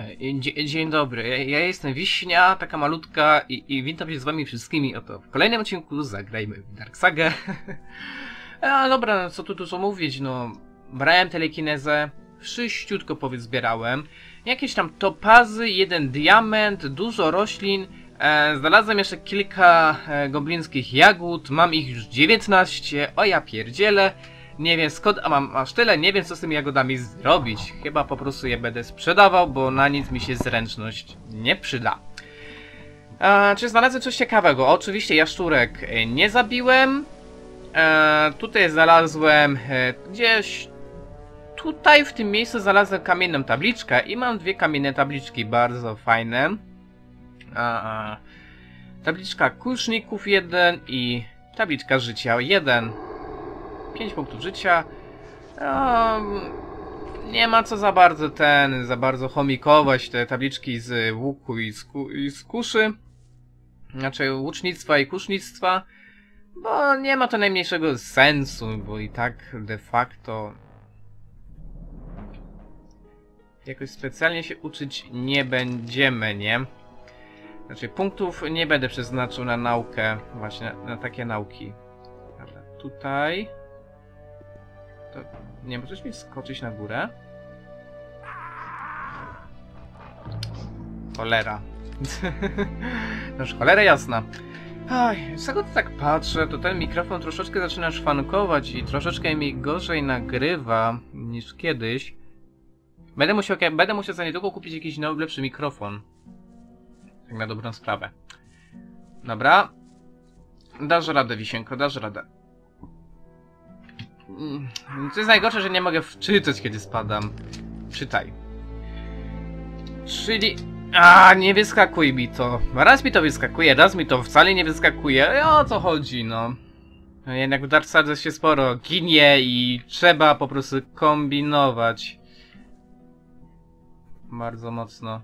E, Dzie dzień dobry, ja, ja jestem Wiśnia, taka malutka i, i witam się z wami wszystkimi. Oto w kolejnym odcinku Zagrajmy w Dark Saga. A dobra, no co tu dużo mówić, no brałem telekinezę, wszyściutko powyzbierałem, jakieś tam topazy, jeden diament, dużo roślin, e, znalazłem jeszcze kilka e, goblińskich jagód, mam ich już 19, o ja pierdzielę. Nie wiem skąd, a mam aż tyle, nie wiem co z tymi jagodami zrobić. Chyba po prostu je będę sprzedawał, bo na nic mi się zręczność nie przyda. E, czy znalazłem coś ciekawego? Oczywiście jaszczurek e, nie zabiłem. E, tutaj znalazłem e, gdzieś... Tutaj w tym miejscu znalazłem kamienną tabliczkę i mam dwie kamienne tabliczki bardzo fajne. A, a, tabliczka kuszników 1 i tabliczka życia 1. 5 punktów życia. Um, nie ma co za bardzo ten, za bardzo chomikować te tabliczki z łuku i z, ku, i z kuszy. Znaczy łucznictwa i kusznictwa. Bo nie ma to najmniejszego sensu, bo i tak de facto jakoś specjalnie się uczyć nie będziemy, nie? Znaczy punktów nie będę przeznaczył na naukę, właśnie na, na takie nauki. Dobra, tutaj... Nie możesz mi skoczyć na górę? Cholera. Noż cholera jasna. Aj, z tego tak patrzę, to ten mikrofon troszeczkę zaczyna szwankować i troszeczkę mi gorzej nagrywa niż kiedyś. Będę musiał, będę musiał za niedługo kupić jakiś nowy, lepszy mikrofon. Tak na dobrą sprawę. Dobra. Dasz radę, Wisienko, dasz radę. Mm, Co jest najgorsze, że nie mogę wczytać, kiedy spadam. Czytaj. Czyli... A, nie wyskakuj mi to. Raz mi to wyskakuje, raz mi to wcale nie wyskakuje. O co chodzi, no. No Jednak w Dark się sporo ginie i trzeba po prostu kombinować. Bardzo mocno.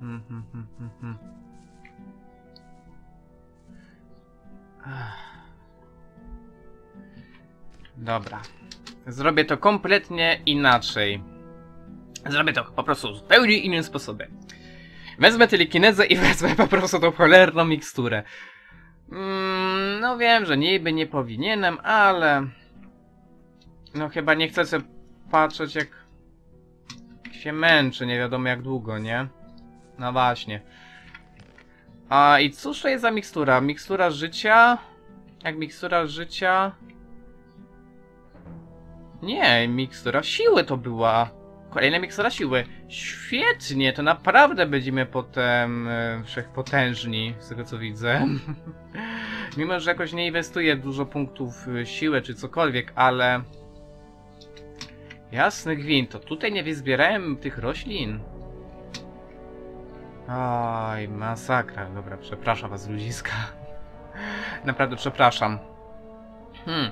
Hmm, hmm, hmm, hmm, hmm. Dobra. Zrobię to kompletnie inaczej. Zrobię to po prostu zupełnie innym sposobem. Wezmę telekinezę i wezmę po prostu tą cholerną miksturę. Mm, no wiem, że niby nie powinienem, ale... No chyba nie chcę sobie patrzeć jak się męczy, nie wiadomo jak długo, nie? No właśnie. A i cóż to jest za mikstura? Mikstura życia? Jak mikstura życia? Nie, mikstura siły to była. Kolejna mikstura siły. Świetnie, to naprawdę będziemy potem e, wszechpotężni, z tego co widzę. Mimo, że jakoś nie inwestuję dużo punktów e, siły czy cokolwiek, ale... Jasny gwint, to tutaj nie wyzbierałem tych roślin. Oj, masakra. Dobra, przepraszam was, ludziska. Naprawdę przepraszam. Hmm.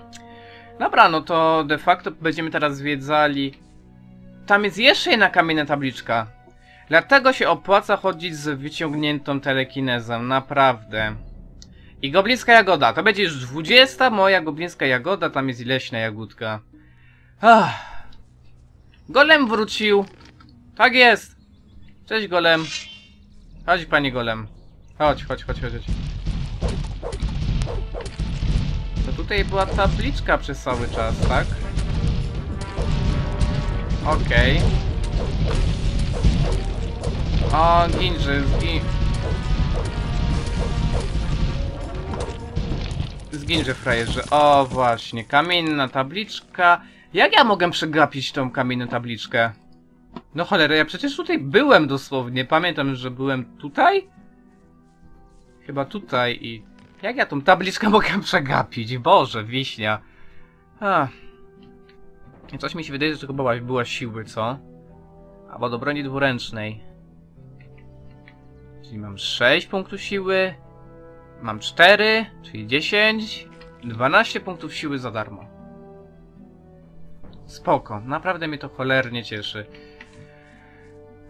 Dobra, no to de facto będziemy teraz zwiedzali... Tam jest jeszcze jedna kamienna tabliczka. Dlatego się opłaca chodzić z wyciągniętą telekinezą, naprawdę. I goblińska jagoda, to będzie już 20 moja goblińska jagoda, tam jest leśna jagódka. Ach. Golem wrócił. Tak jest. Cześć golem. Chodź panie golem. Chodź, chodź, chodź, chodź. chodź. Tutaj była tabliczka przez cały czas, tak? Okej. O, ginży, zgin... Zginże frajerze. O, właśnie, kamienna tabliczka. Jak ja mogę przegapić tą kamienną tabliczkę? No cholera, ja przecież tutaj byłem dosłownie. Pamiętam, że byłem tutaj? Chyba tutaj i... Jak ja tą tabliczkę mogę przegapić? Boże, wiśnia. Ach. Coś mi się wydaje, że chyba była siły, co? Albo do broni dwuręcznej. Czyli mam 6 punktów siły. Mam 4, czyli 10. 12 punktów siły za darmo. Spoko, naprawdę mnie to cholernie cieszy.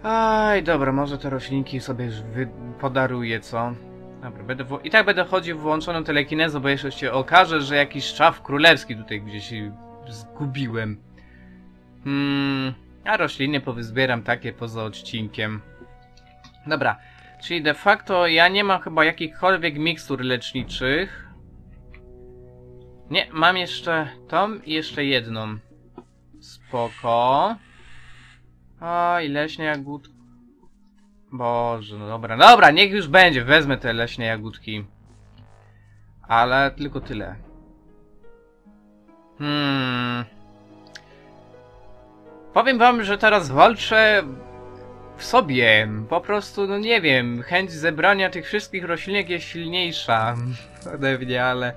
Aj, dobra, może te roślinki sobie podaruję, co? Dobra, będę i tak będę chodził włączoną telekinezę, bo jeszcze się okaże, że jakiś szaf królewski tutaj gdzieś zgubiłem. Hmm, A rośliny powyzbieram takie poza odcinkiem. Dobra, czyli de facto ja nie mam chyba jakichkolwiek mikstur leczniczych. Nie, mam jeszcze tą i jeszcze jedną. Spoko. O, i leśne jagódki. Boże, no dobra, dobra, niech już będzie, wezmę te leśne jagódki. Ale tylko tyle. Hmm. Powiem wam, że teraz walczę w sobie. Po prostu, no nie wiem, chęć zebrania tych wszystkich roślinek jest silniejsza ode mnie, ale...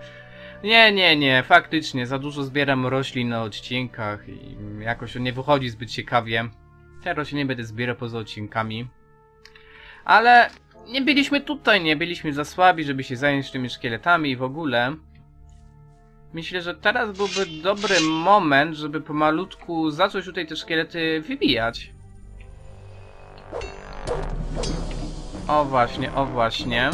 Nie, nie, nie, faktycznie, za dużo zbieram roślin na odcinkach i jakoś nie wychodzi zbyt ciekawie. Te rośliny będę zbierał poza odcinkami. Ale nie byliśmy tutaj, nie byliśmy za słabi, żeby się zająć tymi szkieletami i w ogóle. Myślę, że teraz byłby dobry moment, żeby pomalutku zacząć tutaj te szkielety wybijać. O właśnie, o właśnie.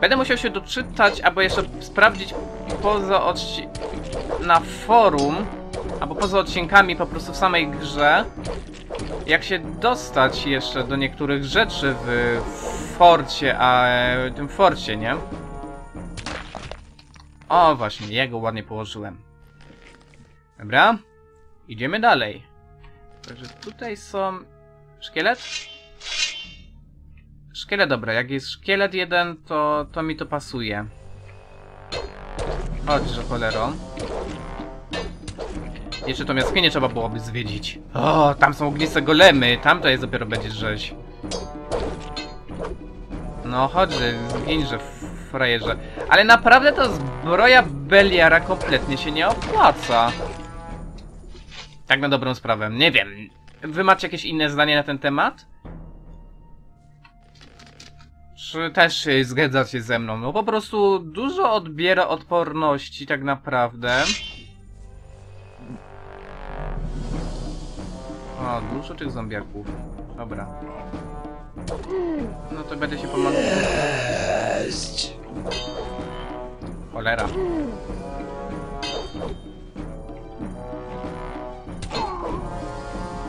Będę musiał się doczytać, albo jeszcze sprawdzić poza odci... na forum, albo poza odcinkami po prostu w samej grze, jak się dostać jeszcze do niektórych rzeczy w forcie, a tym forcie, nie? O, właśnie, jego ładnie położyłem. Dobra, idziemy dalej. Także tutaj są... Szkielet? Szkielet, dobra, jak jest szkielet jeden, to, to mi to pasuje. Chodź, że cholero. Jeszcze tą jaskinię trzeba byłoby zwiedzić. O, tam są ogniste golemy, tam to jest dopiero będzie rzeź. No chodź, zginże, frajerze. Ale naprawdę to zbroja Beliara kompletnie się nie opłaca. Tak na dobrą sprawę, nie wiem. Wy macie jakieś inne zdanie na ten temat? Czy też się zgadzacie ze mną? No po prostu dużo odbiera odporności tak naprawdę. O, dużo tych zombiaków. Dobra. No to będę się pomagał. Cholera.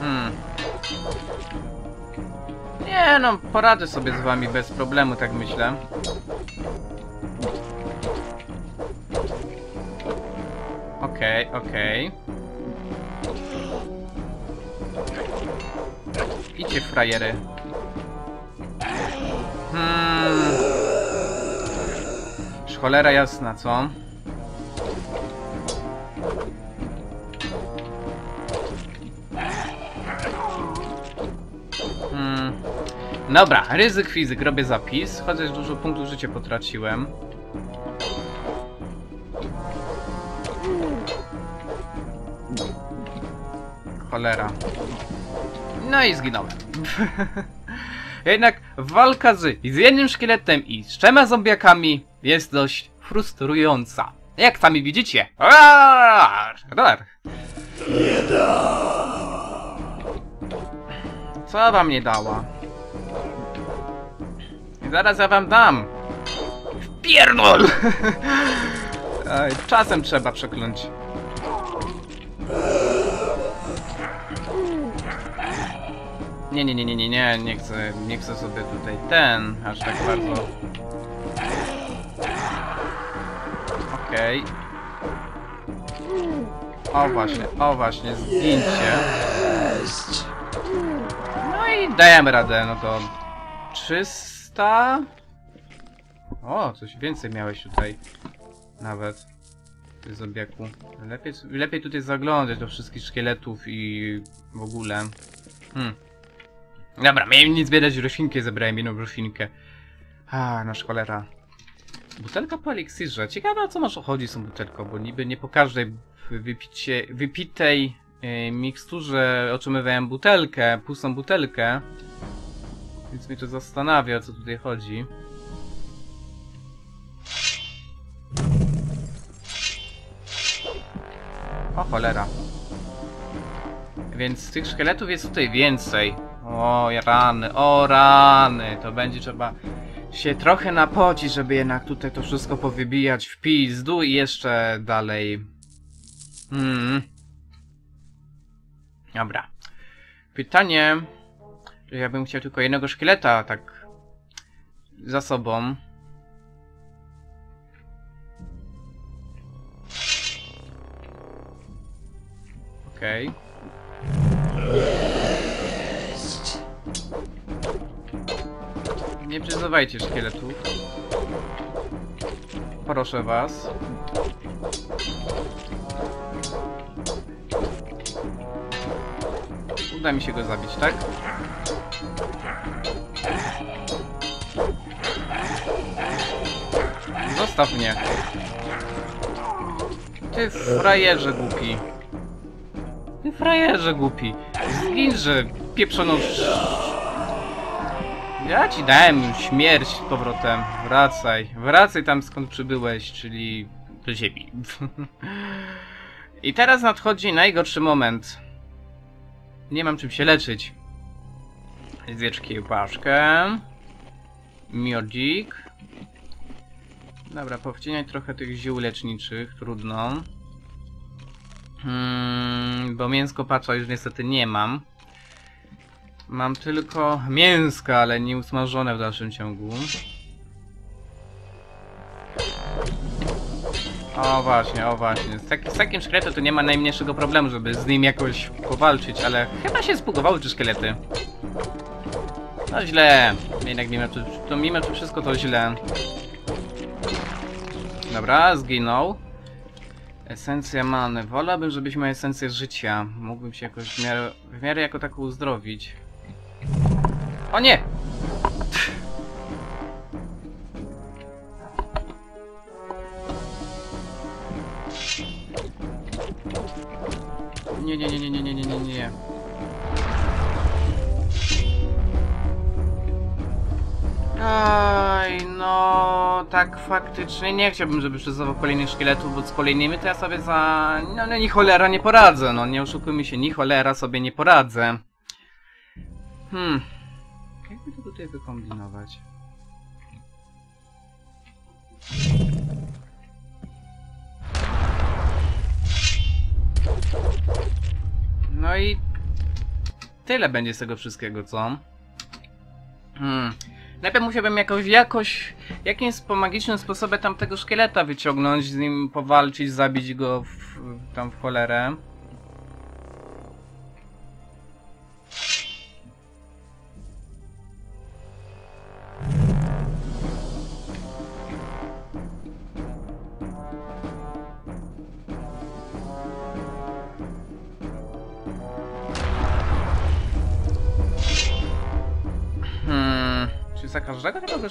Hmm. Nie no, poradzę sobie z wami bez problemu, tak myślę. Okej, okay, okej. Okay. Idźcie frajery. Hmm. Cholera jasna, co? Hmm. Dobra, ryzyk fizyk, robię zapis, chociaż dużo punktów życia potraciłem. Cholera. No i zginąłem. Jednak walka z, z jednym szkieletem i z trzema zombiakami jest dość frustrująca. Jak sami widzicie. Aaaa! Co wam nie dała? Zaraz ja wam dam. Pierdol! Czasem trzeba przekląć. Nie, nie, nie, nie, nie, nie, nie chcę, nie chcę sobie tutaj ten, aż tak bardzo. Okej. O właśnie, o właśnie, zgincie. No i dajemy radę, no to 300? O, coś więcej miałeś tutaj. Nawet. Ty zombiaku. Lepiej, lepiej tutaj zaglądać do wszystkich szkieletów i w ogóle. Hmm. Dobra, miałem nic zbierać roślinkę, zebrałem jedną roślinkę. A, nasz cholera. Butelka po eliksirze. Ciekawe o co masz chodzi z tą butelką, bo niby nie po każdej wypicie, wypitej yy, miksturze otrzymywałem butelkę, pustą butelkę. Więc mnie to zastanawia o co tutaj chodzi. O cholera. Więc tych szkieletów jest tutaj więcej. O rany, o rany. To będzie trzeba się trochę napocić, żeby jednak tutaj to wszystko powybijać w pizdu i jeszcze dalej. Hmm. Dobra. Pytanie, że ja bym chciał tylko jednego szkieleta, tak za sobą. Okej. Nie przyzywajcie szkieletów. Proszę was. Uda mi się go zabić, tak? Zostaw mnie. Ty frajerze głupi. Ty frajerze głupi. Zginże pieprzoną ja ci dałem śmierć z powrotem. Wracaj. Wracaj tam skąd przybyłeś, czyli do ziemi. I teraz nadchodzi najgorszy moment. Nie mam czym się leczyć. Zjedz kiełbaszkę. Miodzik. Dobra, powcinaj trochę tych ziół leczniczych, trudno. Hmm, bo mięsko patrza już niestety nie mam. Mam tylko mięsko, ale nie usmażone w dalszym ciągu. O właśnie, o właśnie. Z, tak, z takim szkieletem to nie ma najmniejszego problemu, żeby z nim jakoś powalczyć, ale chyba się zbugowały te szkielety. No źle. Jednak mimo to, to mimo to wszystko to źle. Dobra, zginął. Esencja many. Wolałbym, żebyś miał esencję życia. Mógłbym się jakoś w miarę, w miarę jako tak uzdrowić. O nie! Nie, nie, nie, nie, nie, nie, nie, nie, nie. Aj, no tak faktycznie nie chciałbym, żeby przyzował kolejnych szkieletów, bo z kolejnymi to ja sobie za... No, no ni cholera nie poradzę, no nie oszukujmy się, ni cholera sobie nie poradzę. Hmm. Jakby to tutaj wykombinować? No i tyle będzie z tego wszystkiego, co? Hmm. Najpierw musiałbym jakoś, jakoś, jakimś magicznym sposobem tamtego szkieleta wyciągnąć, z nim powalczyć, zabić go w, tam w cholerę.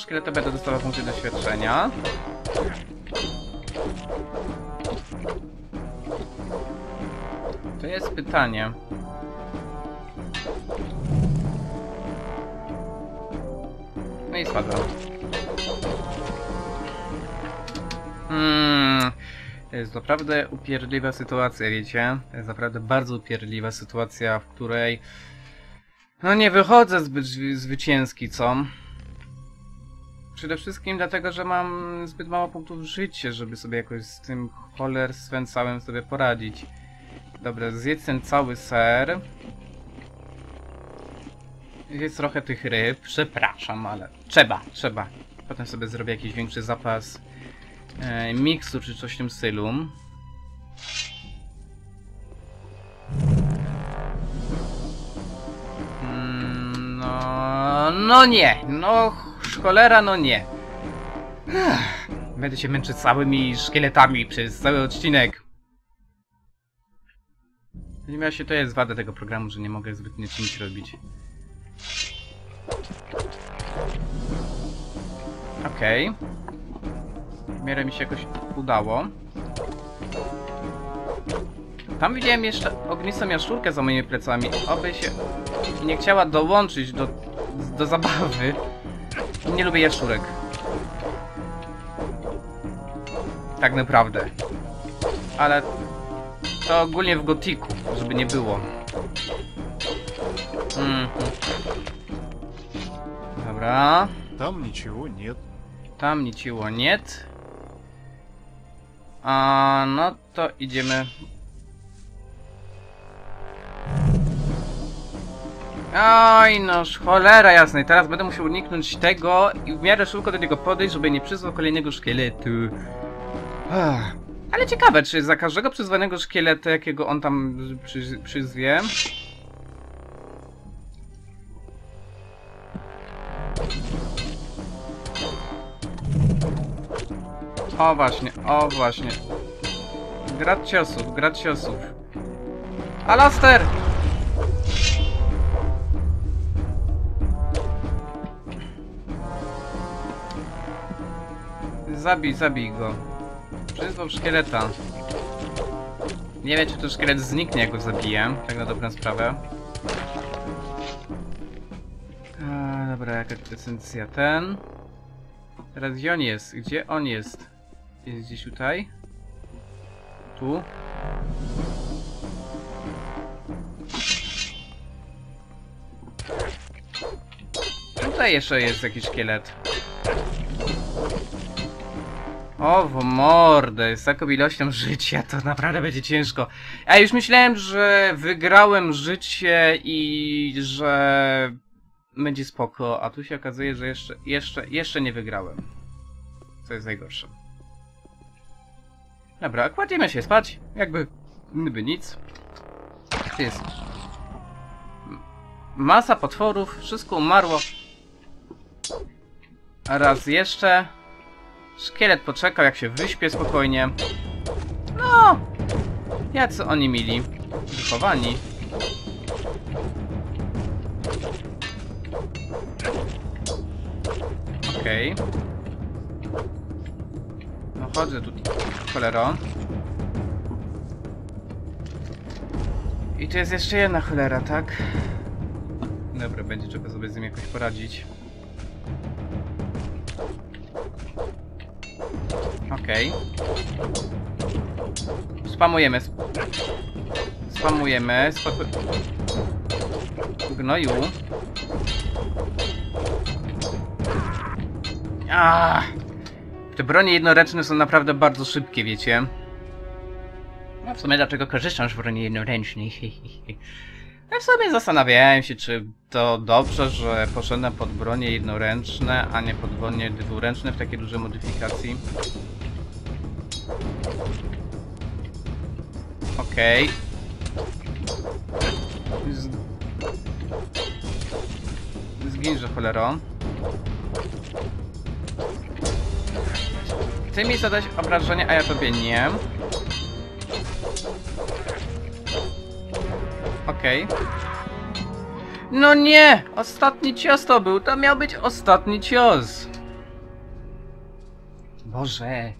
Szkieleta będę dostawał punkty doświadczenia? To jest pytanie. No i spadłem. Hmm. To jest naprawdę upierdliwa sytuacja, wiecie? To jest naprawdę bardzo upierdliwa sytuacja, w której no nie wychodzę zbyt zwy- zwycięski, co? Przede wszystkim dlatego, że mam zbyt mało punktów życia, żeby sobie jakoś z tym cholerstwem całym sobie poradzić. Dobra, zjedz ten cały ser. Jest trochę tych ryb, przepraszam, ale trzeba, trzeba. Potem sobie zrobię jakiś większy zapas e, miksu czy coś w tym stylu. Mm, No, no nie, no ch- cholera, no nie. Będę się męczyć całymi szkieletami przez cały odcinek. Ponieważ to jest wada tego programu, że nie mogę zbytnio czymś robić. Okej. W miarę mi się jakoś udało. Tam widziałem jeszcze ognistą jaszczurkę za moimi plecami. Oby się nie chciała dołączyć do, do zabawy. Nie lubię jaszczurek. Tak naprawdę. Ale to ogólnie w gotiku, żeby nie było. Mm -hmm. Dobra. Tam niczego nie. Tam niczego nie. A no to idziemy Oj, noż cholera jasnej, teraz będę musiał uniknąć tego i w miarę szybko do niego podejść, żeby nie przyzwał kolejnego szkieletu. Ach. Ale ciekawe, czy za każdego przyzwanego szkieleta, jakiego on tam przy, przyzwie... O właśnie, o właśnie. Grad ciosów, grad ciosów. Alaster! Zabij, zabij go. Przyzwał szkieleta. Nie wiem, czy to szkielet zniknie, jak go zabiję. Tak na dobrą sprawę. A, dobra, jaka esencja ten. Teraz gdzie on jest? Gdzie on jest? Jest gdzieś tutaj? Tu? Tutaj jeszcze jest jakiś szkielet. O, w mordę, z taką ilością życia to naprawdę będzie ciężko. Ja już myślałem, że wygrałem życie i że będzie spoko, a tu się okazuje, że jeszcze, jeszcze, jeszcze nie wygrałem. Co jest najgorsze. Dobra, kładziemy się spać, jakby, gdyby nic. Tu jest masa potworów, wszystko umarło. Raz jeszcze. Szkielet poczekał, jak się wyśpię spokojnie. No! Jacy oni mili. Wychowani. Okej. No chodzę tu, cholero. I tu jest jeszcze jedna cholera, tak? Dobra, będzie trzeba sobie z nim jakoś poradzić. Okej. Spamujemy. sp- Spamujemy. Spoko... Gnoju. Ah! Te bronie jednoręczne są naprawdę bardzo szybkie, wiecie? No w sumie dlaczego korzystam z broni jednoręcznej? Ja w sumie zastanawiałem się, czy to dobrze, że poszedłem pod bronie jednoręczne, a nie pod bronie dwuręczne w takiej dużej modyfikacji. Okej. Z... Zginże cholero. Chcę mi zadać obrażenie, a ja tobie nie. Okej. No nie! Ostatni cios to był. To miał być ostatni cios. Boże.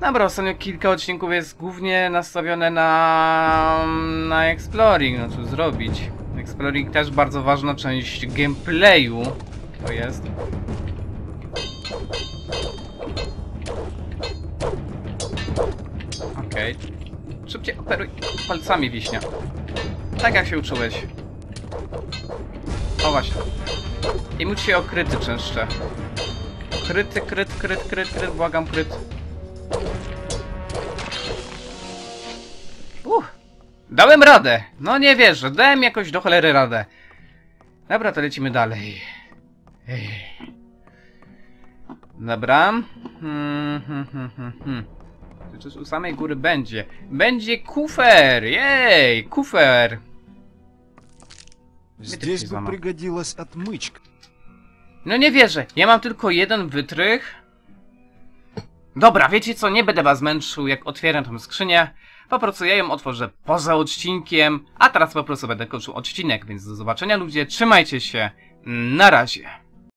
Dobra, ostatnio kilka odcinków jest głównie nastawione na... na exploring, no co zrobić. Exploring też bardzo ważna część gameplayu. To jest. Okej. Szybciej operuj palcami, wiśnia. Tak jak się uczyłeś. O właśnie. I módl się o kryty częstsze. Kryty, kryt, kryt, kryt, kryt, błagam, kryt. Dałem radę. No nie wierzę, dałem jakoś do cholery radę. Dobra, to lecimy dalej. Ej. Dobra. Hmm, hmm, hmm, hmm, hmm. Czy u samej góry będzie? Będzie kufer! Jej! Kufer! Здесь бы зама. пригодилась отмычка. No nie wierzę, ja mam tylko jeden wytrych. Dobra, wiecie co, nie będę was męczył, jak otwieram tą skrzynię. Po prostu ja ją otworzę poza odcinkiem, a teraz po prostu będę kończył odcinek, więc do zobaczenia ludzie, trzymajcie się, na razie.